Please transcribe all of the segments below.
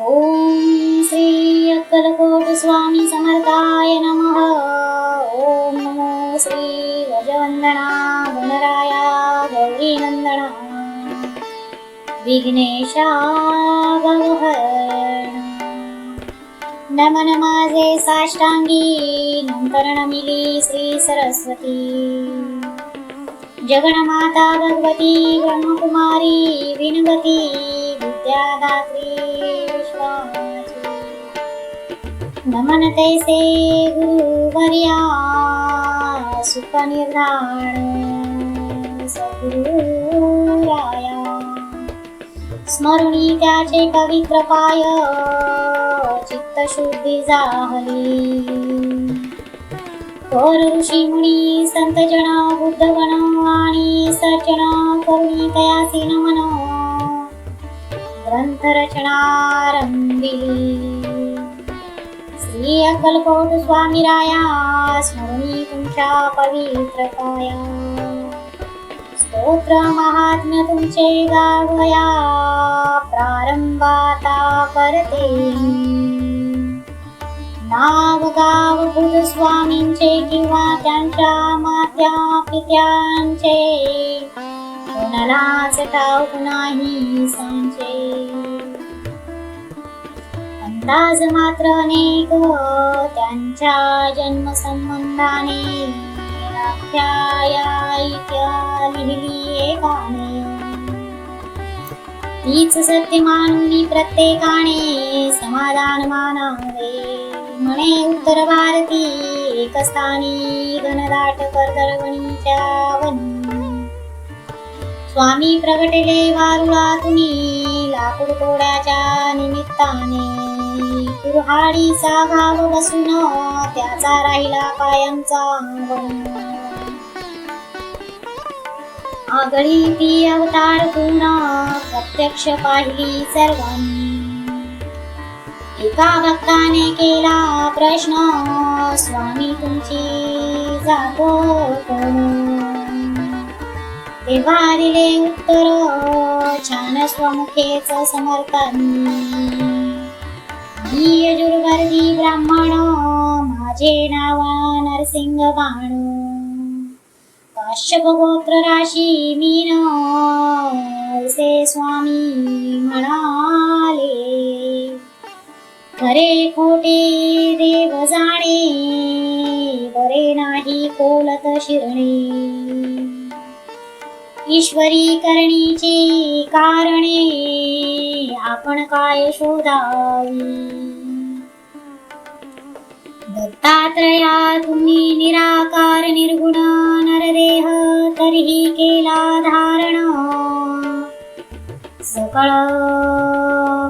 ॐ श्री अक्कलकोटस्वामी समर्थाय नमः। ॐ नमो श्री श्रीभ्रजवन्दना पुनराया नम नमाजे साष्टाङ्गी। नन्तरणमिली श्रीसरस्वती जगन्माता भगवती ब्रह्मकुमारी विनवती विद्यादात्री। नमन तैसे गुरुवर्या सुखनिर्धाण सद्गुरुराया स्मरुणी त्याचे पवित्र पाय चित्तशुद्धी जाहली थोर ऋषी मुनी संत जन बुद्ध गण आणि सचण करुणी तयासी नमन ग्रंथ रचना रंगिली श्री अक्कलकोट स्वामी राया स्मरुणी तुमच्या पवित्रताया। स्तोत्र महात्म्य तुमचे गावया प्रारंभाता करते। नाव गाव बुध स्वामींचे किंवा त्यांच्या मात्या पित्यांचे कोणालाच ठाऊक नाही सांचे अंदाज मात्र अनेक. त्यांच्या जन्मसंबंधाने लिहिली एकाने तीच सत्य मानून प्रत्येकाने समाधान मानावे. म्हणे उत्तर भारती एक स्थानी घनदाट कर्दळवणीच्या वनी. स्वामी प्रगटले वारुळातुनी लाकूड तोड्याच्या निमित्ताने. कुऱ्हाडीचा घाव बसून त्याचा राहिला कायमचा आगळी ती अवतार पूर्ण प्रत्यक्ष पाहिली सर्वांनी एका भक्ताने केला प्रश्न स्वामी तुमची जातो तेव्हा दिले उत्तर छान स्वमुखेच समर्थन. यजुर्वर्गी ब्राह्मण माझे नाव नरसिंह बाणू काश्यप गोत्र राशी मीन से स्वामी म्हणाले. खरे खोटे देव जाणे बरे नाही कोलत शिरणे. ईश्वरी करणीची कारणे आपण काय शोधावी? दत्तात्रया तुम्ही निराकार निर्गुण नरदेह तरीही केला धारण. सकळ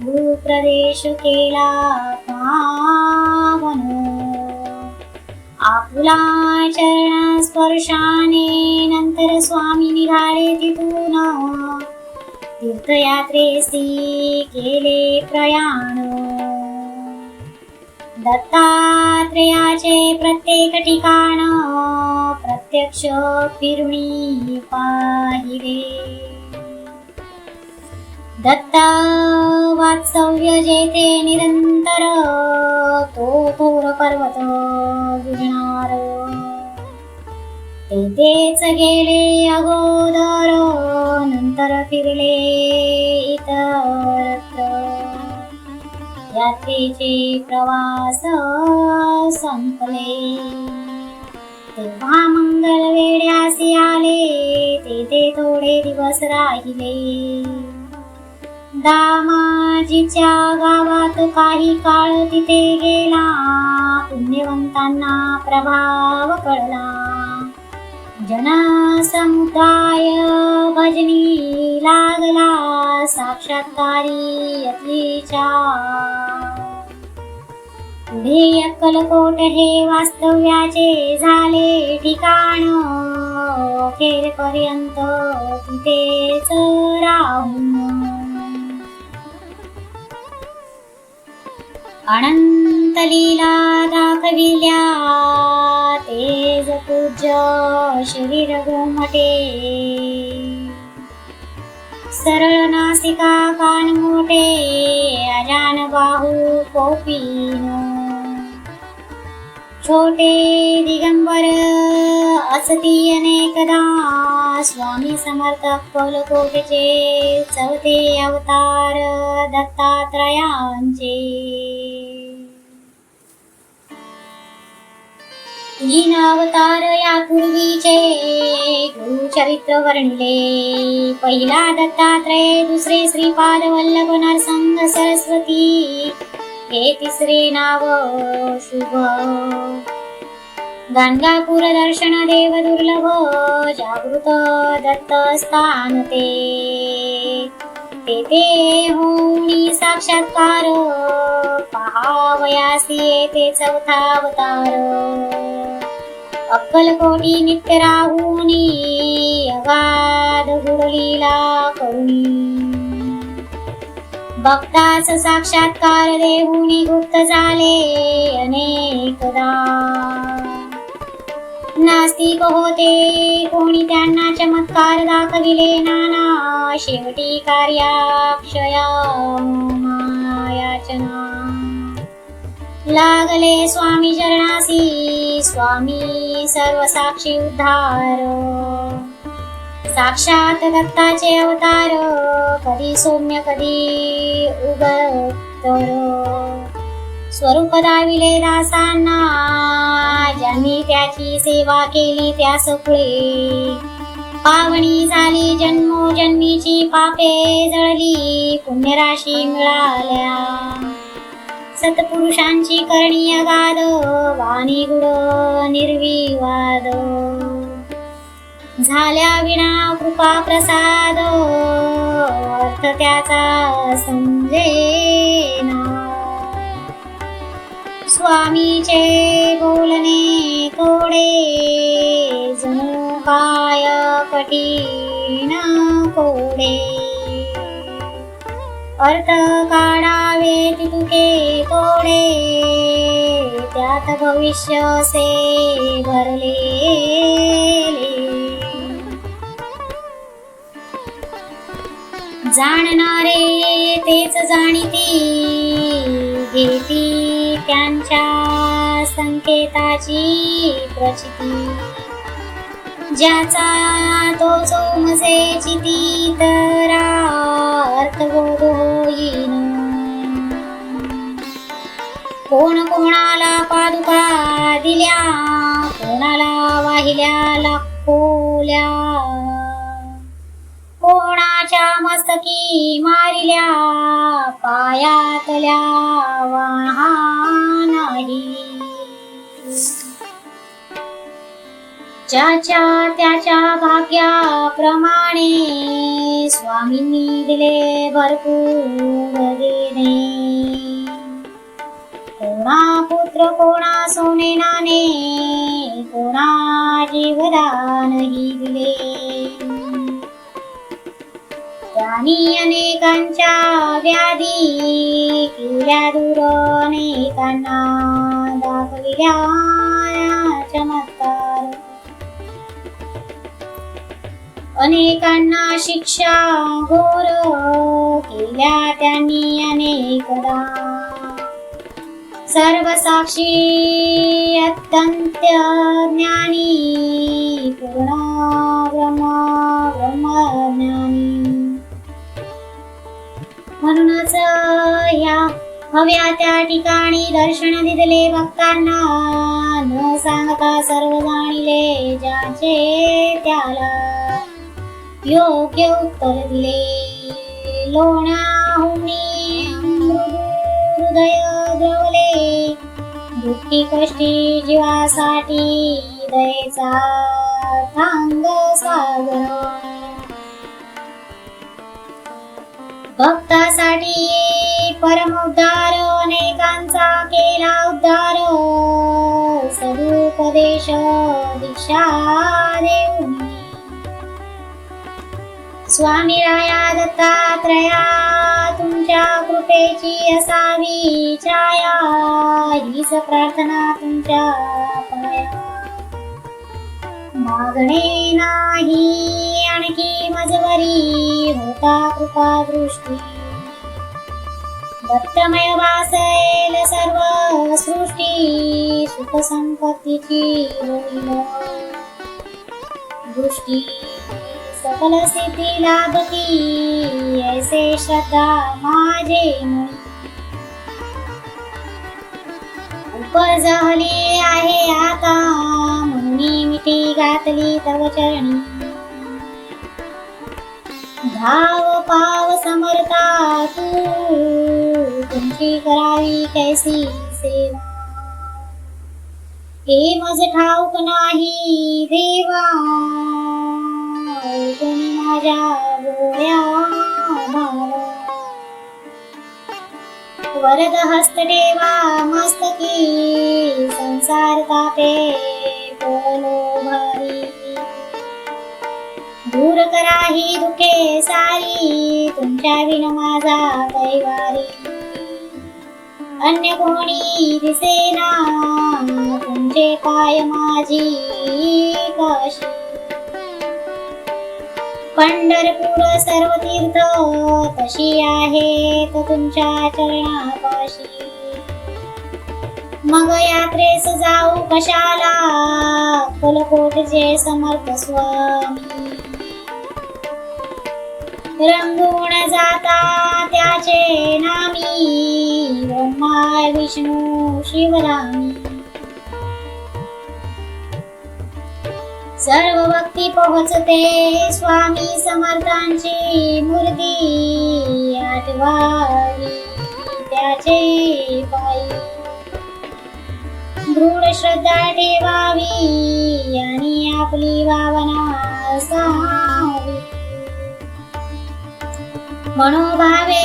भूप्रदेश केला पावन. आपुला चरण स्पर्शाने नंतर स्वामी निघाले तिथून तीर्थयात्रेसी केले प्रयाण. दत्तात्रेयाचे प्रत्येक ठिकाण प्रत्यक्ष फिरणी पाहिले सत्ता वात्सव्य जेथे निरंतर तो थोर पर्वत गिरणार तेथेच गेले अगोदर नंतर फिरले इतरत्र. यात्रेचे प्रवास संपले. तेव्हा मंगल वेड्यासी आले तेथे थोडे दिवस राहिले. दामाजीच्या गावात काही काळ तिथे गेला. पुण्यवंतांना प्रभाव कळला जनसमुदाय भजनी लागला. साक्षात्कारी यतीच्या पुढे अक्कलकोट हे वास्तव्याचे झाले ठिकाण. अखेरपर्यंत तिथेच राहून अनंत लीला दाखविल्या तेज पूज्य शरीर गोमटे सरळ नासिका कान मोठे अजान बाहू कोपीन छोटे दिगंबर असती अनेकदा स्वामी समर्थ अक्कलकोटचे चौथे अवतार दत्तात्रयांचे. तीन अवतार यापूर्वीचे गुरुचरित्र वर्णिले. पहिला दत्तात्रय दुसरे श्रीपाद वल्लभ नरसंग सरस्वती. हे तिसरे नाव शुभ गाणगापूर दर्शन देव दुर्लभ जागृत दत्त स्थान ते. तेथे होणी साक्षात्कार पहावयासी येथे चौथा अवतार. अक्कलकोटी नित्य राहुनी अगाध गुडलीला करुणी. भक्तास साक्षात्कार देऊनी गुप्त झाले अनेकदा. नास्तिक होते कोणी त्यांना चमत्कार दाखविले नाना शेवटी कार्याक्षया मायाचना. लागले स्वामी चरणासी स्वामी सर्व साक्षी उद्धार. साक्षात दत्ताचे अवतार कधी सौम्य कधी उगतर स्वरूप दाविले दासांना ज्यांनी त्याची सेवा केली त्या पुढे पावणी झाली जन्मोजन्मीची पापे जळली पुण्यराशी मिळाल्या. सत्पुरुषांची करणी अगाध वाणी गुड निर्विवाद. झाल्या विना कृपा प्रसाद. अर्थ त्याचा समजेना. स्वामीचे बोलणे थोडे जणू काय कठीण कोडे. अर्थ काढावे तितुके तोडे त्यात भविष्य से भरले जाणणारे तेच जाणीती. घेती त्यांच्या संकेताची प्रचिती. ज्याचा तो सोमसे चिती तर अर्थबोध होईन. कोण कोणाला पादुका पायातल्या वाहानाही ज्याच्या त्याच्या भाग्याप्रमाणे स्वामींनी दिले भरपूर देणे कोणा पुत्र कोणा सोने नाणे कोणा जीवदानही दिले. त्यांनी अनेकांच्या व्याधी केल्या दूर अनेकांना दाखविल्या चमत्कार. अनेकांना शिक्षा घोर केल्या त्यांनी अनेकदा. सर्व साक्षी अत्यंत ज्ञानी पूर्ण ब्रह्म ब्रह्मज्ञानी. म्हणूनच या हव्या त्या ठिकाणी दर्शन दिले भक्तांना। न सांगता सर्व जाणिले ज्याचे त्याला। योग्य उत्तर दिले। लोणाहुनी हृदय द्रवले। दुःखी कष्टी जीवासाठी दयेचा थांग सागर। भक्तासाठी परम उद्धार अनेकांचा केला उद्धार. सदुपदेश दीक्षा देऊ स्वामी राया दत्तात्रया तुमच्या कृपेची असावी छाया. हीच प्रार्थना तुमच्या पाया. मागणे नाही आणखी मजवरी होता कृपा दृष्टी दत्तमय वासेल सर्व सृष्टी सुख संपत्तीची होईल दृष्टी सकल स्थिती लाभती ऐसे श्रद्धा माझे मनी. आहे आता म्हणून मिठी घातली तव चरणी. धाव पाव समर्था तू. तुमची करावी कैसी सेवा. हे मज ठाऊक नाही देवा. तुम्ही माझ्या डोळ्या वरद हस्त देवा मस्तकी. संसार तापे दूर करा ही दुखे सारी तुमच्या विन माझा कैवारी. अन्य कोणी दिसेना तुमचे पाय माझी काशी. पंढरपूर सर्व तीर्थ तशी आहेत तुमच्या चरणापाशी. मग यात्रेस जाऊ कशाला? फुलकोटचे समर्थ स्वामी. रंगून जाता त्याचे नामी. ब्रह्मा विष्णू शिवरामी. सर्व भक्ती पोहोचते स्वामी समर्थांची मूर्ती. आठवावी त्याचे पायी. दृढ श्रद्धा ठेवावी आणि आपली भावना असावी मनोभावे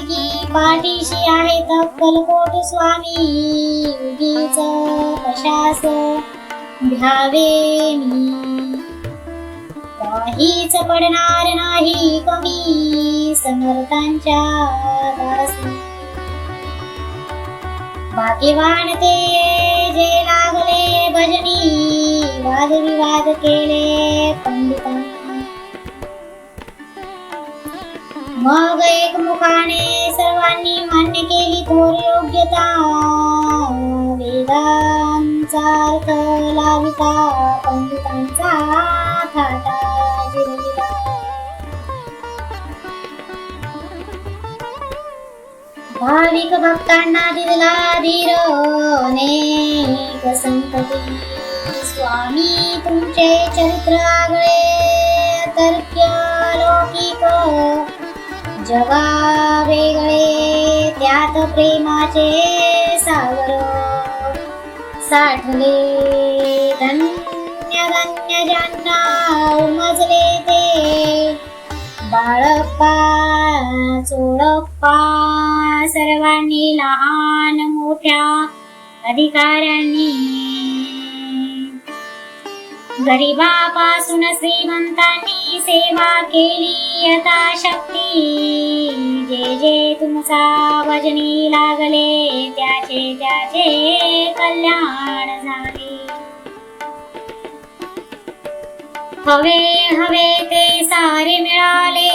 की पाठीशी आहे तक्कलकोट स्वामी. उगीच कशास घ्यावे मी. काहीच पडणार नाही कमी समर्थांच्या दासी. भाग्यवान ते जे लागले भजनी वादविवाद केले पंडितांनी मग एक मुखाने सर्वांनी मान्य केली थोर योग्यता. वेदांचा अर्थ लाविता पंडितांचा थाटा जिरविला भाविक भक्तांना दिला धीर अनेक संतती. स्वामी तुमचे चरित्र आगळे तर्क्य लौकिक. जगा वेगळे त्यात प्रेमाचे सागर साठले धन्य धन्य ज्यांना उमजले ते. बाळप्पा चोळप्पा सर्वांनी लहान मोठ्या अधिकाऱ्यांनी गरिबापासून श्रीमंतांनी सेवा केली. यथाशक्ती जे जे तुमचा भजनी लागले त्याचे त्याचे कल्याण झाले. हवे हवे ते सारे मिळाले.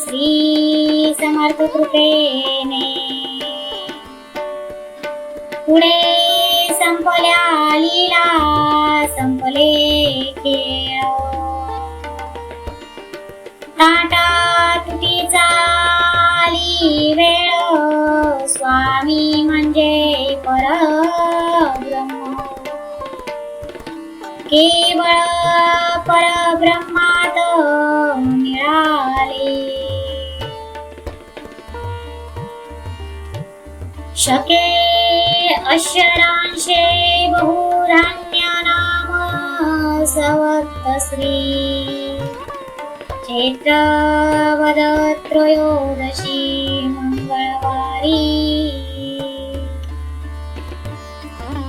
श्री समर्थ कृपेने. पुढे संपल्या लीला संपले खेळ. ताटा तुटीचा आली वेळ स्वामी म्हणजे पर केवळ परब्रह्मात मिळाले. शके अशरा बहुधान्य नाम सवत्त श्री चैत्रवद मंगळवारी।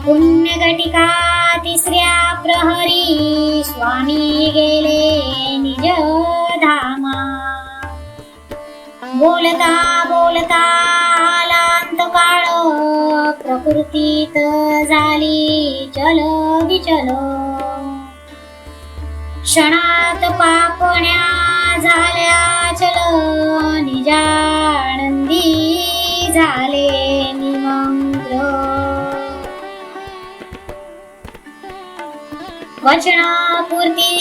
पुण्यघटिका तिसऱ्या प्रहरी स्वामी गेले निज धामा बोलता बोलता काळ प्रकृतीत झाली चल विचल. क्षणात पापण्या झाल्या चल निजानंदी झाले निमंत्र. वचनापूर्तीसाठी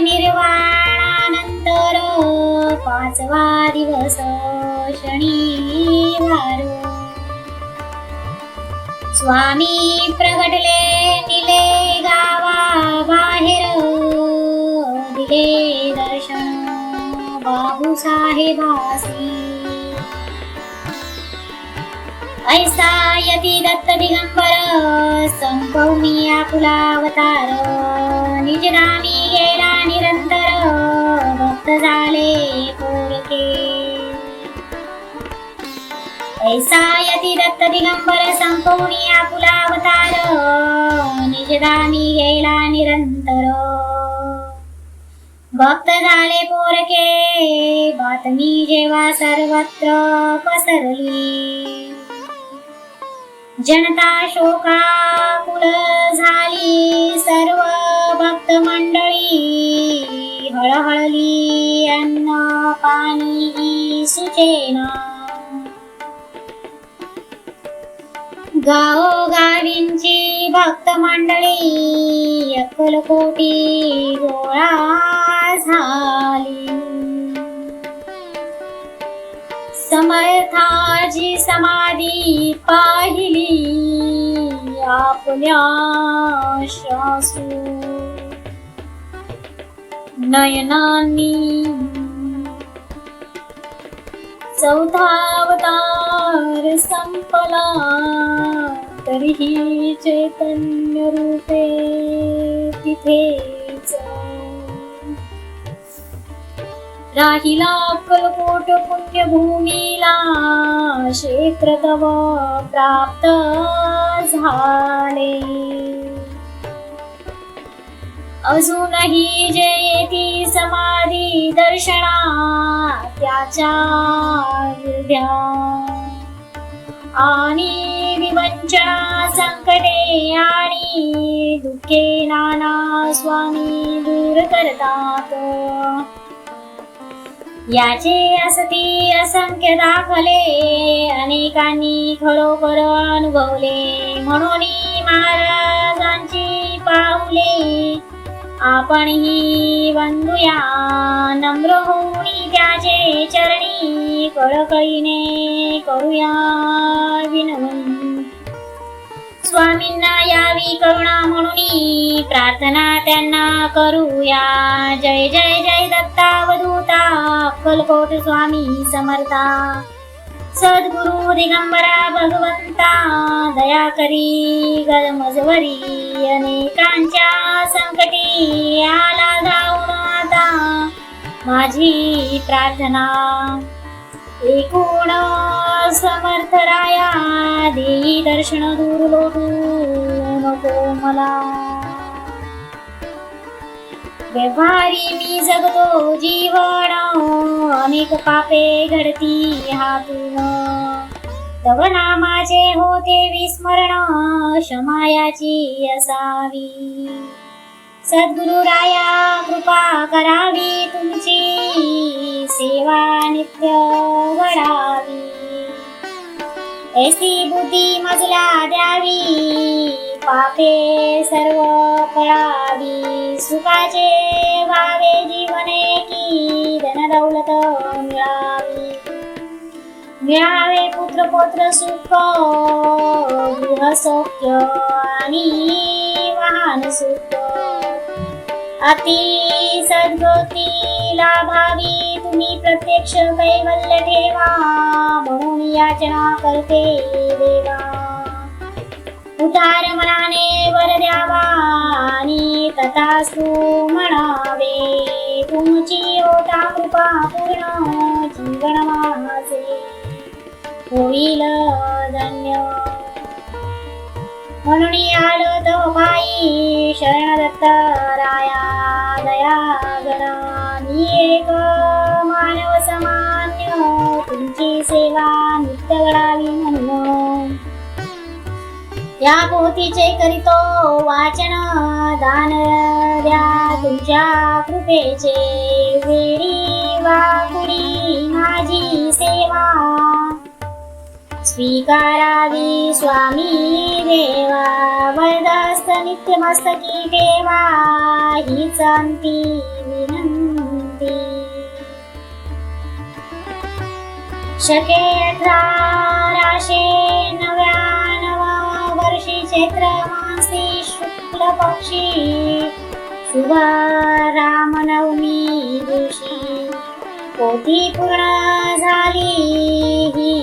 निर्वाणानंतर पाचवा दिवस शनिवार स्वामी प्रगटले निले गावा बाहेर. दिले दर्शन बाबूसाहेबासी ऐसा यती दत्त दिगंबर संपवनी आपुलावतार निजनामी गेला भक्त झाले कोरके ऐसा यती दत्त दिगंबर संपवणी आपुला अवतार निजदानी गेला निरंतर. भक्त झाले पोरके बातमी जेव्हा सर्वत्र पसरली. जनता शोकाकुल झाली सर्व भक्त मंडळी. हळहळली अन्न पाणी सुचेना गावोगावींची भक्त मंडळी अक्कलकोटी गोळा झाली. समर्थाची समाधी पाहिली आपल्या शासू नयनानी। चौथावतार संपला तरीही चैतन्य रूपे तिथेच राहिला अक्कलकोट पुण्यभूमीला क्षेत्र तव प्राप्त झाले. अजूनही जयती समाधी दर्शना त्याच्या हृदया. आणि विवंचना संकटे आणि दुःखे नाना स्वामी दूर करतात. याचे असती असंख्य दाखले अनेकांनी खरोखर अनुभवले. म्हणून महाराजांची पाऊले आपणही वंदूया नम्र होणी त्याचे चरणी कळकळीने करूया विनवणी. स्वामींना यावी करुणा म्हणून प्रार्थना त्यांना करूया. जय जय जय दत्तावधूता अक्कलकोट स्वामी समर्था. सद्गुरु दिगंबरा भगवंता दया करी गरमजवरी अनेकांच्या संकटी आला धावून आता माझी प्रार्थना एकूण समर्थ राया देई दर्शन दूर लोटू नको मला. व्यवहारी मी जगतो जीवन अनेक पापे घडती हातून तव नामाचे होते विस्मरण क्षमायाची असावी. सद्गुरु राया कृपा करावी तुमची. सेवा नित्य घडावी ऐसी बुद्धी मजला द्यावी. पापे सर्व कळावी सुखाचे व्हावे जीवने की धन दौलत मिळावी. मिळावे पुत्र पोत्र सुख गृह सौख्य आणि वाहन सुख. अति सद्गती लाभावी तुम्ही प्रत्यक्ष कैवल्य ठेवा म्हणून याचना करते देवा. उदार मनाने वर द्यावा आणि तथास्तु म्हणावे तुमची होता कृपा पूर्ण जीवन माझे होईल धन्य. म्हणून आलो तो पायी शरण दत्त राया दया गणानी एक मानव सामान्य. तुमची सेवा नित्य घडावी म्हणून. या पोथीचे करीतो वाचन दान द्या तुमच्या कृपेचे. वेळी वाकुडी माझी सेवा. स्वीकारावी स्वामी देवा वरदस्त नित्यमस्तकी देवा हीच अंती विनंती. शके अठराशे नव्या वर्षी चैत्र मासी शुक्ल पक्षी शुभ रामनवमी दिवशी पोथी पूर्ण झाली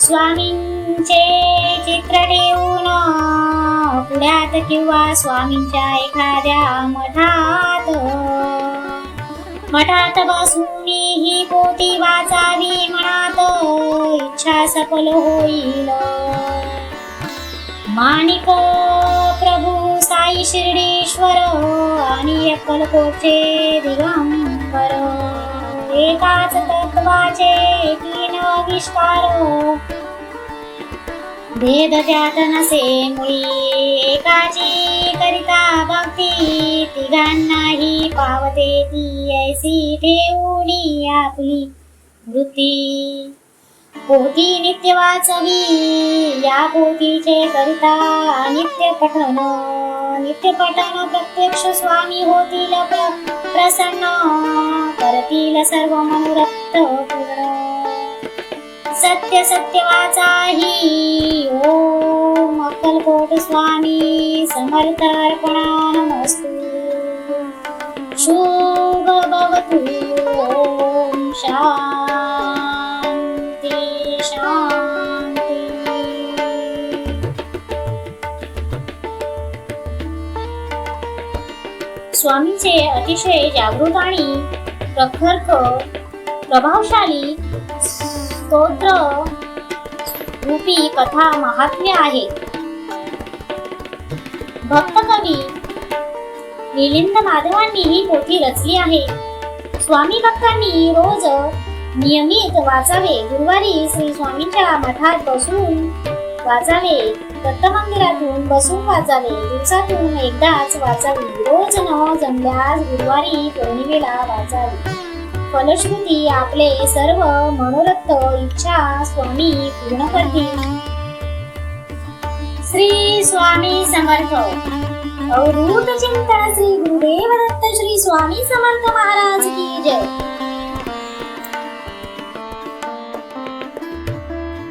स्वामींचे चित्र ठेवून पुण्यात किंवा स्वामींच्या एखाद्या मठात. मठात बसून ही पोथी वाचावी मनात. इच्छा सफल होईल. माणिक प्रभू साई शिर्डीश्वर आणि अक्कलकोटचे दिगंबर. एकाच तत्वाचे तीन आविष्कार. भेद त्यात नसे मुळी एकाची करिता भक्ती. तिघांनाही पावते ती ऐसी ठेवणी आपली वृत्ती पोथी नित्य वाचवी या पोथीचे करिता नित्य पठन. नित्य पठन प्रत्यक्ष स्वामी होतील प्र- प्रसन्न. करतील सर्व मनोरथ पूर्ण. सत्य सत्य वाचाही ओम अक्कलकोट स्वामी समर्थ अर्पणानमस्तु शुभ भवतु ओम शांत. स्वामींचे अतिशय जागृत आणि प्रखर प्रभावशाली स्तोत्र रूपी कथा महात्म्य आहे. भक्त कवी मिलिंद माधवांनी ही पोथी रचली आहे. स्वामी भक्तांनी रोज नियमित वाचावे. गुरुवारी श्री स्वामींच्या मठात बसून वाचावे. दत्त मंदिरातून बसून वाचावे. दिवसातून एकदाच वाचावी. रोज न जमल्यास गुरुवारी पौर्णिमेला वाचावी. फलश्रुती आपले सर्व मनोरथ इच्छा स्वामी पूर्ण करतील. श्री स्वामी समर्थ. अवधूत चिंतन श्री गुरुदेव दत्त श्री स्वामी समर्थ महाराज की जय.